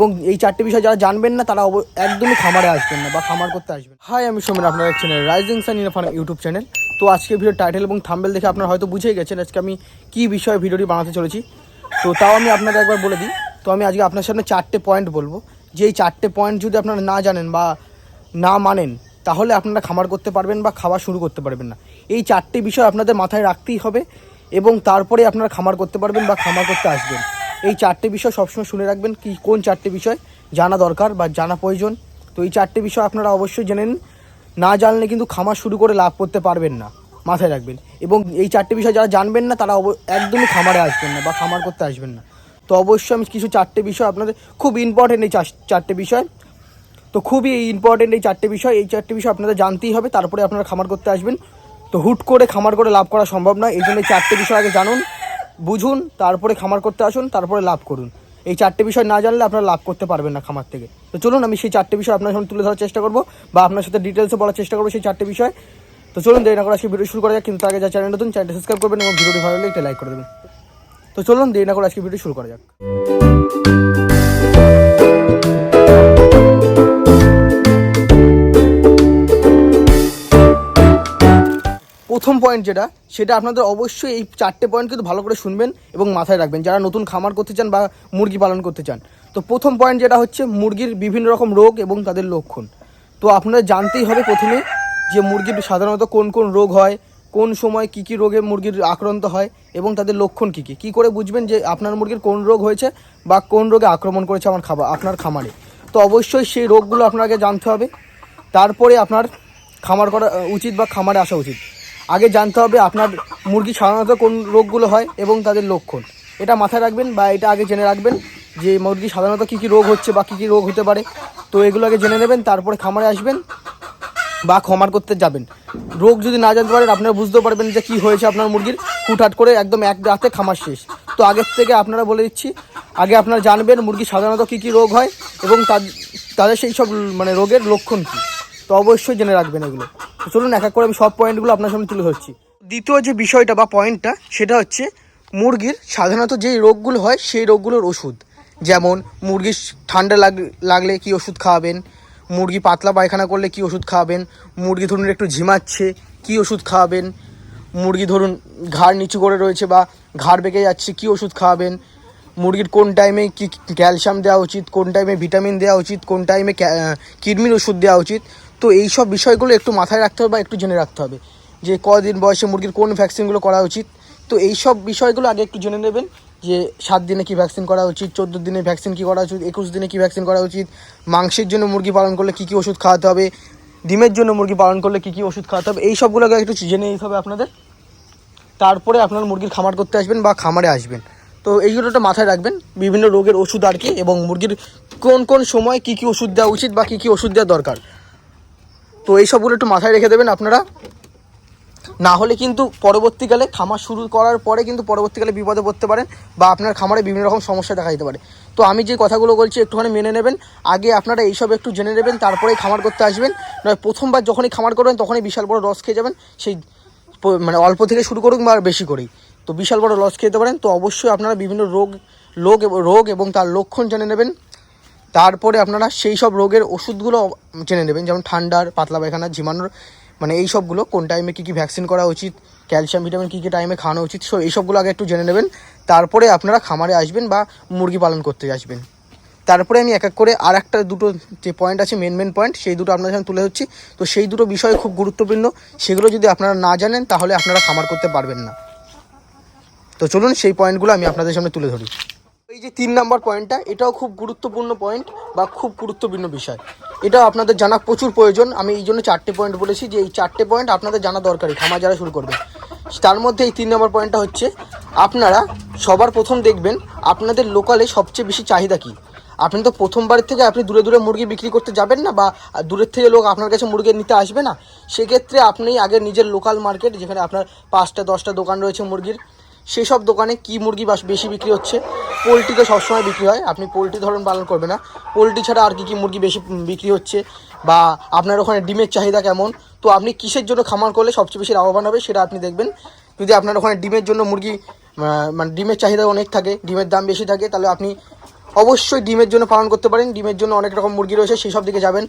এবং এই চারটে বিষয় যারা জানবেন না, তারা একদমই খামারে আসবেন না বা খামার করতে আসবেন হাই আমি সোমেন, আপনারা দেখছেন রাইজিং সান ইনফান ইউটিউব চ্যানেল তো আজকে ভিডিও টাইটেল এবং থাম্বেল দেখে আপনারা হয়তো বুঝেই গেছেন আজকে আমি কী বিষয়ে ভিডিওটি বানাতে চলেছি। তো তাও আমি আপনাকে একবার বলে দিই। তো আমি আজকে আপনার সামনে চারটে পয়েন্ট বলব। যে এই চারটে পয়েন্ট যদি আপনারা না জানেন বা না মানেন, তাহলে আপনারা খামার করতে পারবেন বা খাওয়া শুরু করতে পারবেন না। এই চারটে বিষয় আপনাদের মাথায় রাখতেই হবে এবং তারপরে আপনারা খামার করতে পারবেন বা খামার করতে আসবেন। এই চারটে বিষয় সবসময় শুনে রাখবেন কি, কোন চারটে বিষয় জানা দরকার বা জানা প্রয়োজন। তো এই চারটে বিষয় আপনারা অবশ্যই জেনে নিন। না জানলে কিন্তু খামার শুরু করে লাভ করতে পারবেন না। মাথায় রাখবেন। এবং এই চারটে বিষয় যারা জানবেন না, তারা একদমই খামারে আসবেন না বা খামার করতে আসবেন না। তো অবশ্যই আমি কিছু চারটে বিষয় আপনাদের খুব ইম্পর্টেন্ট এই চার- চারটে বিষয়। তো খুবই ইম্পর্টেন্ট এই চারটে বিষয়। এই চারটে বিষয় আপনাদের জানতেই হবে। তারপরে আপনারা খামার করতে আসবেন। তো হুট করে খামার করে লাভ করা সম্ভব নয়। এই জন্য চারটে বিষয় আগে জানুন। বুঝুন, তারপরে খামার করতে আসুন, তারপরে লাভ করুন। এই চারটে বিষয় না জানলে আপনারা লাভ করতে পারবেন না খামার থেকে। তো চলুন, আমি সেই চারটে বিষয় আপনার সামনে তুলে ধরার চেষ্টা করব, বা আপনার সাথে ডিটেলসে বলার চেষ্টা করব সেই চারটে বিষয়। তো চলুন, দেরি না করে আজকে ভিডিও শুরু করা যাক, কিন্তু আগে যা চ্যানেল নতুন চ্যানেলটা সাবস্ক্রাইব করবেন এবং ভিডিওটি ভালো লাগলে একটা লাইক করে দেবেন। তো চলুন, দেরি না করে আজকে ভিডিও শুরু করা যাক। প্রথম পয়েন্ট যেটা, সেটা আপনাদের অবশ্যই এই চারটে পয়েন্ট কিন্তু ভালো করে শুনবেন এবং মাথায় রাখবেন, যারা নতুন খামার করতে চান বা মুরগি পালন করতে চান। তো প্রথম পয়েন্ট যেটা হচ্ছে মুরগির বিভিন্ন রকম রোগ এবং তাদের লক্ষণ। তো আপনাদের জানতেই হবে প্রথমে যে মুরগির সাধারণত কোন কোন রোগ হয়, কোন সময় কি কি রোগে মুরগির আক্রান্ত হয় এবং তাদের লক্ষণ কি কি। কি করে বুঝবেন যে আপনার মুরগির কোন রোগ হয়েছে বা কোন রোগে আক্রমণ করেছে আমার খাবার, আপনার খামারে। তো অবশ্যই সেই রোগগুলো আপনাকে জানতে হবে। তারপরে আপনার খামার করা, উচিত বা খামারে আসা উচিত। আগে জানতে হবে আপনার মুরগি সাধারণত কোন রোগগুলো হয় এবং তাদের লক্ষণ। এটা মাথায় রাখবেন বা এটা আগে জেনে রাখবেন যে মুরগি সাধারণত কী কী রোগ হচ্ছে বা কী কী রোগ হতে পারে। তো এগুলো আগে জেনে নেবেন, তারপরে খামারে আসবেন বা খামার করতে যাবেন। রোগ যদি না জানতে পারেন, আপনারা বুঝতেও পারবেন যে কী হয়েছে আপনার মুরগির। হুটহাট করে একদম এক রাতে খামার শেষ। তো আগের থেকে আপনারা বলে দিচ্ছি, আগে আপনারা জানবেন মুরগি সাধারণত কী কী রোগ হয় এবং তাদ- তাদের সেই সব মানে রোগের লক্ষণ কী। তো অবশ্যই জেনে রাখবেন এগুলো। তো চলুন এক এক করে আমি সব পয়েন্টগুলো আপনার সামনে তুলে ধরছি। দ্বিতীয় যে বিষয়টা বা পয়েন্টটা সেটা হচ্ছে মুরগির সাধারণত যেই রোগগুলো হয়, সেই রোগগুলোর ওষুধ। যেমন মুরগির ঠান্ডা লাগ, লাগলে কি ওষুধ খাওয়াবেন, মুরগি পাতলা পায়খানা করলে কি ওষুধ খাওয়াবেন, মুরগি ধরুন একটু ঝিমাচ্ছে, কি ওষুধ খাওয়াবেন, মুরগি ধরুন ঘাড় নিচু করে রয়েছে বা ঘাড় বেঁকে যাচ্ছে, কি ওষুধ খাওয়াবেন, মুরগির কোন টাইমে কি ক্যালসিয়াম দেওয়া উচিত, কোন টাইমে ভিটামিন দেওয়া উচিত, কোন টাইমে কিডনির ওষুধ দেওয়া উচিত তো এই সব বিষয়গুলো একটু মাথায় রাখতে হবে বা একটু জেনে রাখতে হবে যে কদিন বয়সে মুরগির কোন ভ্যাকসিনগুলো করা উচিত। তো এই সব বিষয়গুলো আগে একটু জেনে নেবেন যে সাত দিনে কি ভ্যাকসিন করা উচিত, চোদ্দ দিনে ভ্যাকসিন কি করা উচিত, একুশ দিনে কি ভ্যাকসিন করা উচিত, মাংসের জন্য মুরগি পালন করলে কি কি ওষুধ খাওয়াতে হবে, ডিমের জন্য মুরগি পালন করলে কি কি ওষুধ খাওয়াতে হবে, এই সবগুলো আগে একটু জেনে নিতে হবে আপনাদের। তারপরে আপনার মুরগির খামার করতে আসবেন বা খামারে আসবেন। তো এইগুলোটা মাথায় রাখবেন, বিভিন্ন রোগের ওষুধ আর কি এবং মুরগির কোন কোন সময় কি কি ওষুধ দেওয়া উচিত বা কি কি ওষুধ দেওয়া দরকার। তো এই সবগুলো একটু মাথায় রেখে দেবেন আপনারা। না হলে কিন্তু পরবর্তীকালে খামার শুরু করার পরে কিন্তু পরবর্তীকালে বিপদে পড়তে পারেন বা আপনার খামারে বিভিন্ন রকম সমস্যা দেখা দিতে পারে। তো আমি যে কথাগুলো বলছি একটুখানি মেনে নেবেন। আগে আপনারা এইসব একটু জেনে নেবেন, তারপরেই খামার করতে আসবেন। নয়, প্রথমবার যখনই খামার করবেন, তখনই বিশাল বড় রস খেয়ে যাবেন। সেই মানে অল্প থেকে শুরু করুন বা বেশি করেই। তো বিশাল বড় লস খেতে পারেন। তো অবশ্যই আপনারা বিভিন্ন রোগ লোক রোগ এবং তার লক্ষণ জেনে নেবেন। তারপরে আপনারা সেই সব রোগের ওষুধগুলো জেনে নেবেন, যেমন ঠান্ডার, পাতলা পায়খানা, ঝিমানোর মানে এই সবগুলো কোন টাইমে কী কী ভ্যাকসিন করা উচিত ক্যালসিয়াম ভিটামিন কী কী টাইমে খাওয়ানো উচিত সো এই সবগুলো আগে একটু জেনে নেবেন। তারপরে আপনারা খামারে আসবেন বা মুরগি পালন করতে আসবেন। তারপরে আমি এক এক করে আর একটা দুটো যে পয়েন্ট আছে মেন মেন পয়েন্ট সেই দুটো আপনার সামনে তুলে ধরছি। তো সেই দুটো বিষয় খুব গুরুত্বপূর্ণ, সেগুলো যদি আপনারা না জানেন, তাহলে আপনারা খামার করতে পারবেন না। তো চলুন সেই পয়েন্টগুলো আমি আপনাদের সামনে তুলে ধরি। এই যে তিন নম্বর পয়েন্টটা এটাও খুব গুরুত্বপূর্ণ পয়েন্ট বা খুব গুরুত্বপূর্ণ বিষয়। এটাও আপনাদের জানা প্রচুর প্রয়োজন। আমি এই জন্য চারটে পয়েন্ট বলেছি যে এই চারটে পয়েন্ট আপনাদের জানা দরকারি খামার যারা শুরু করবেন তার মধ্যে এই তিন নম্বর পয়েন্টটা হচ্ছে, আপনারা সবার প্রথম দেখবেন আপনাদের লোকালে সবচেয়ে বেশি চাহিদা কী? আপনি তো প্রথমবারের থেকে আপনি দূরে দূরে মুরগি বিক্রি করতে যাবেন না বা দূরের থেকে লোক আপনার কাছে মুরগি নিতে আসবে না। সেক্ষেত্রে আপনি আগে নিজের লোকাল মার্কেট যেখানে আপনার পাঁচটা, দশটা দোকান রয়েছে মুরগির, সেসব দোকানে কি মুরগি বেশি বিক্রি হচ্ছে? পোলট্রি তো সবসময় বিক্রি হয়। আপনি পোলট্রি ধরুন পালন করবে না। পোলট্রি ছাড়া আর কি কি মুরগি বেশি বিক্রি হচ্ছে বা আপনার ওখানে ডিমের চাহিদা কেমন? তো আপনি কিসের জন্য খামার করলে সবচেয়ে বেশি লাভবান হবে সেটা আপনি দেখবেন। যদি আপনার ওখানে ডিমের জন্য মুরগি মানে ডিমের চাহিদা অনেক থাকে, ডিমের দাম বেশি থাকে, তাহলে আপনি অবশ্যই ডিমের জন্য পালন করতে পারেন। ডিমের জন্য অনেক রকম মুরগি রয়েছে, সেই সব দিকে যাবেন।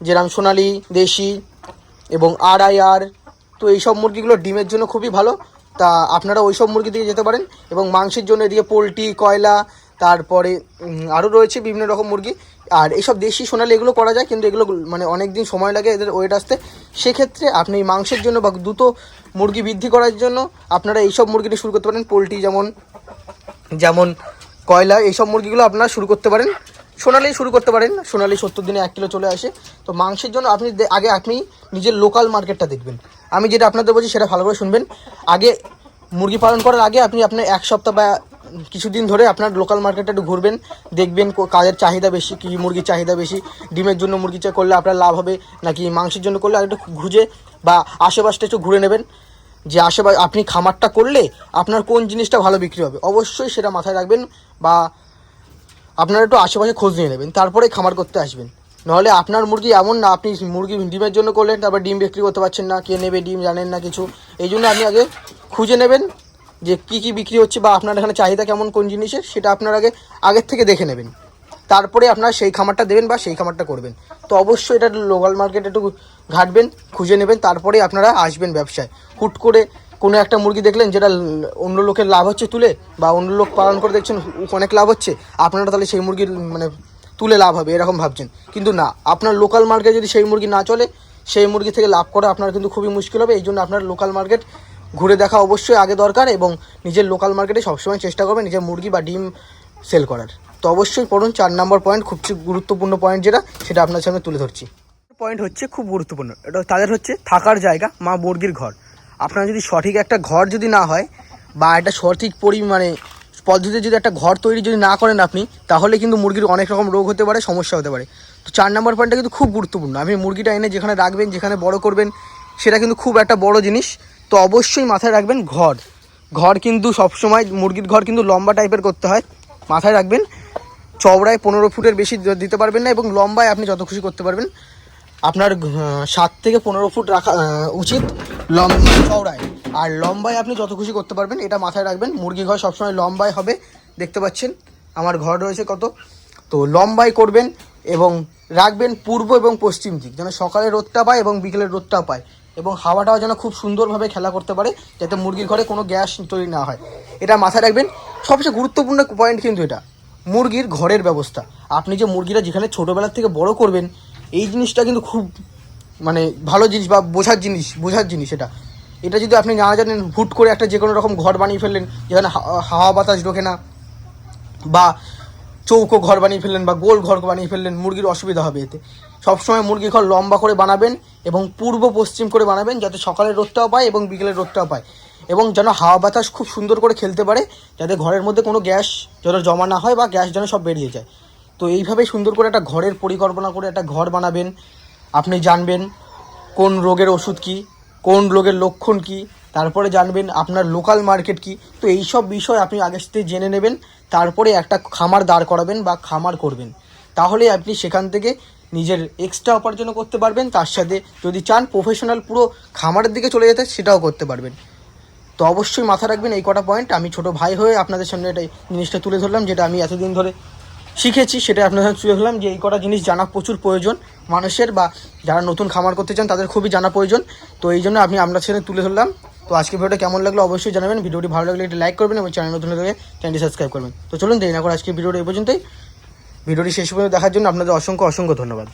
যেরকম সোনালি, দেশি এবং আর আই আর তো এইসব মুরগিগুলো ডিমের জন্য খুবই ভালো। তা আপনারা ওই সব মুরগি দিকে যেতে পারেন এবং মাংসের জন্য এদিকে পোলট্রি, কয়লা, তারপরে আরও রয়েছে বিভিন্ন রকম মুরগি। আর এইসব দেশি সোনালি এগুলো করা যায়, কিন্তু এগুলো মানে অনেক দিন সময় লাগে এদের ওয়েট আসতে। সেক্ষেত্রে আপনি মাংসের জন্য বা দ্রুত মুরগি বৃদ্ধি করার জন্য আপনারা এইসব মুরগিটি শুরু করতে পারেন। পোলট্রি যেমন যেমন কয়লা, এইসব মুরগিগুলো আপনারা শুরু করতে পারেন। সোনালি শুরু করতে পারেন। সোনালি সত্তর দিনে এক কিলো চলে আসে। তো মাংসের জন্য আপনি আগে আপনি নিজের লোকাল মার্কেটটা দেখবেন। আমি যেটা আপনাদের বলছি সেটা ভালো করে শুনবেন। আগে মুরগি পালন করার আগে আপনি আপনার এক সপ্তাহ বা কিছুদিন ধরে আপনার লোকাল মার্কেটে একটু ঘুরবেন, দেখবেন কাজের চাহিদা বেশি, কী মুরগির চাহিদা বেশি, ডিমের জন্য মুরগি চা করলে আপনার লাভ হবে, নাকি মাংসের জন্য করলে আর একটু ঘুরে বা আশেপাশটা একটু ঘুরে নেবেন। যে আশেপাশে আপনি খামারটা করলে আপনার কোন জিনিসটা ভালো বিক্রি হবে, অবশ্যই সেটা মাথায় রাখবেন বা আপনারা একটু আশেপাশে খোঁজ নিয়ে নেবেন, তারপরে খামার করতে আসবেন। নাহলে আপনার মুরগি এমন না, আপনি মুরগি ডিমের জন্য করলেন, তারপর ডিম বিক্রি করতে পারছেন না, কে নেবে ডিম জানেন না কিছু। এই জন্য আপনি আগে খুঁজে নেবেন যে কি কি বিক্রি হচ্ছে বা আপনার এখানে চাহিদা কেমন, কোন জিনিসের, সেটা আপনার আগে, আগের থেকে দেখে নেবেন। তারপরে আপনারা সেই খামারটা দেবেন বা সেই খামারটা করবেন। তো অবশ্যই এটা লোকাল মার্কেটে একটু ঘাটবেন, খুঁজে নেবেন, তারপরে আপনারা আসবেন ব্যবসায়। হুট করে কোনো একটা মুরগি দেখলেন, যেটা অন্য লোকের লাভ হচ্ছে তুলে, বা অন্য লোক পালন করে দেখছেন, অনেক লাভ হচ্ছে, আপনারা তাহলে সেই মুরগির মানে তুলে লাভ হবে, এরকম ভাবছেন। কিন্তু না, আপনার লোকাল মার্কেটে যদি সেই মুরগি না চলে, সেই মুরগি থেকে লাভ করা আপনার কিন্তু খুবই মুশকিল হবে। এই জন্য আপনার লোকাল মার্কেট ঘুরে দেখা অবশ্যই আগে দরকার এবং নিজের লোকাল মার্কেটে সবসময় চেষ্টা করবেন নিজের মুরগি বা ডিম সেল করার। তো অবশ্যই পড়ুন, চার নম্বর পয়েন্ট খুব গুরুত্বপূর্ণ পয়েন্ট যেটা, সেটা আপনার সামনে তুলে ধরছি। পয়েন্ট হচ্ছে খুব গুরুত্বপূর্ণ, এটা তাদের হচ্ছে থাকার জায়গা, মা মুরগির ঘর। আপনার যদি সঠিক একটা ঘর যদি না হয় বা একটা সঠিক পরিমাণে পদ্ধতিতে যদি একটা ঘর তৈরি যদি না করেন আপনি, তাহলে কিন্তু মুরগির অনেক রকম রোগ হতে পারে, সমস্যা হতে পারে। তো চার নম্বর পয়েন্টটা কিন্তু খুব গুরুত্বপূর্ণ। আপনি মুরগিটা এনে যেখানে রাখবেন, যেখানে বড় করবেন, সেটা কিন্তু খুব একটা বড় জিনিস। তো অবশ্যই মাথায় রাখবেন ঘর। ঘর কিন্তু সবসময়, মুরগির ঘর কিন্তু লম্বা টাইপের করতে হয়। মাথায় রাখবেন, চওড়ায় পনেরো ফুটের বেশি দিতে পারবেন না এবং লম্বায় আপনি যত খুশি করতে পারবেন। আপনার সাত থেকে পনেরো ফুট রাখা উচিত লম্বা চওড়ায়। আর লম্বায় আপনি যত খুশি করতে পারবেন, এটা মাথায় রাখবেন। মুরগি ঘর সবসময় লম্বায় হবে, দেখতে পাচ্ছেন। আমার ঘর রয়েছে কত? তো লম্বায় করবেন এবং রাখবেন পূর্ব এবং পশ্চিম দিক, যেন সকালে রোদটা পায় এবং বিকেলের রোদটা পায়। এবং হাওয়াটাও যেন খুব সুন্দরভাবে খেলা করতে পারে, যাতে মুরগির ঘরে কোনো গ্যাস তৈরি না হয়। এটা মাথায় রাখবেন। সবচেয়ে গুরুত্বপূর্ণ পয়েন্ট কিন্তু এটা, মুরগির ঘরের ব্যবস্থা। আপনি যে মুরগিরা যেখানে ছোটোবেলার থেকে বড় করবেন এই জিনিসটা কিন্তু খুব মানে ভালো জিনিস বা বোঝার জিনিস বোঝার জিনিস এটা। এটা যদি আপনি না জানেন, হুট করে একটা যে কোনো রকম ঘর বানিয়ে ফেললেন, যেখানে হাওয়া বাতাস ঢোকে না, বা চৌকো ঘর বানিয়ে ফেললেন, বা গোল ঘর বানিয়ে ফেললেন, মুরগির অসুবিধা হবে এতে। সবসময় মুরগি ঘর লম্বা করে বানাবেন এবং পূর্ব পশ্চিম করে বানাবেন, যাতে সকালের রোদটাও পায় এবং বিকেলের রোদটাও পায়। এবং যেন হাওয়া বাতাস খুব সুন্দর করে খেলতে পারে, যাতে ঘরের মধ্যে কোনো গ্যাস যেন জমা না হয় বা গ্যাস যেন সব বেরিয়ে যায়। তো এইভাবে সুন্দর করে একটা ঘরের পরিকল্পনা করে একটা ঘর বানাবেন। আপনি জানবেন কোন রোগের ওষুধ কি, কোন রোগের লক্ষণ কি, তারপরে জানবেন আপনার লোকাল মার্কেট কি। তো এই সব বিষয় আপনি আগে থেকে জেনে নেবেন, তারপরে একটা খামার দাঁড় করাবেন বা খামার করবেন। তাহলে আপনি সেখান থেকে নিজের এক্সট্রা উপার্জন করতে পারবেন, তার সাথে যদি চান প্রফেশনাল পুরো খামারের দিকে চলে যেতে, সেটাও করতে পারবেন। তো অবশ্যই মাথা রাখবেন এই কটা পয়েন্ট আমি ছোট ভাই হয়ে আপনাদের সামনে এটা জিনিসটা তুলে ধরলাম, যেটা আমি এতদিন ধরে শিখেছি সেটা আপনাদের সাথে তুলে ধরলাম যে এই কটা জিনিস জানা প্রচুর প্রয়োজন মানুষের বা যারা নতুন খামার করতে চান তাদের খুবই জানা প্রয়োজন। তো এই জন্য আমি আপনার সাথে তুলে ধরলাম। তো আজকে ভিডিওটা কেমন লাগল অবশ্যই জানাবেন। ভিডিওটি ভালো লাগলে একটি লাইক করবেন এবং চ্যানেল নতুন হলে চ্যানেলটি সাবস্ক্রাইব করবেন। তো চলুন দেরি না করে আজকে ভিডিওটা এই পর্যন্তই। ভিডিওটি শেষ পর্যন্ত দেখার জন্য আপনাদের অসংখ্য অসংখ্য ধন্যবাদ।